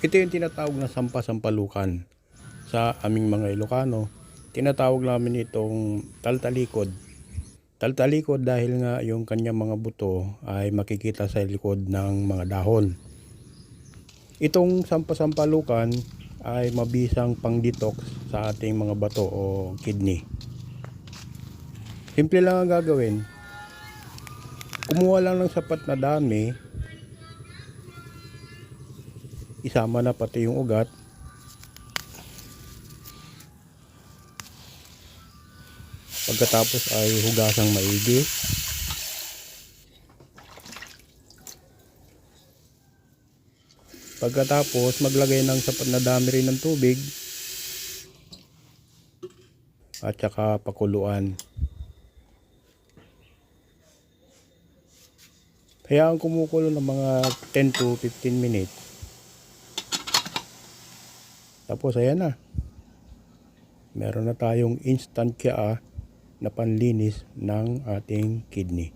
Ito yung tinatawag na sampasampalukan sa aming mga Ilocano. Tinatawag namin itong taltalikod. Taltalikod dahil nga yung kanyang mga buto ay makikita sa likod ng mga dahon. Itong sampasampalukan ay mabisang pang-detox sa ating mga bato o kidney. Simple lang ang gagawin. Kumuha lang ng sapat na dami isama na pati yung ugat. Pagkatapos ay hugasang maigi. Pagkatapos maglagay ng sapat na dami rin ng tubig. At saka pakuluan. Kaya ang kumukulo ng mga 10 to 15 minutes tapos ayan na. Meron na tayong instant kyaa na panlinis ng ating kidney.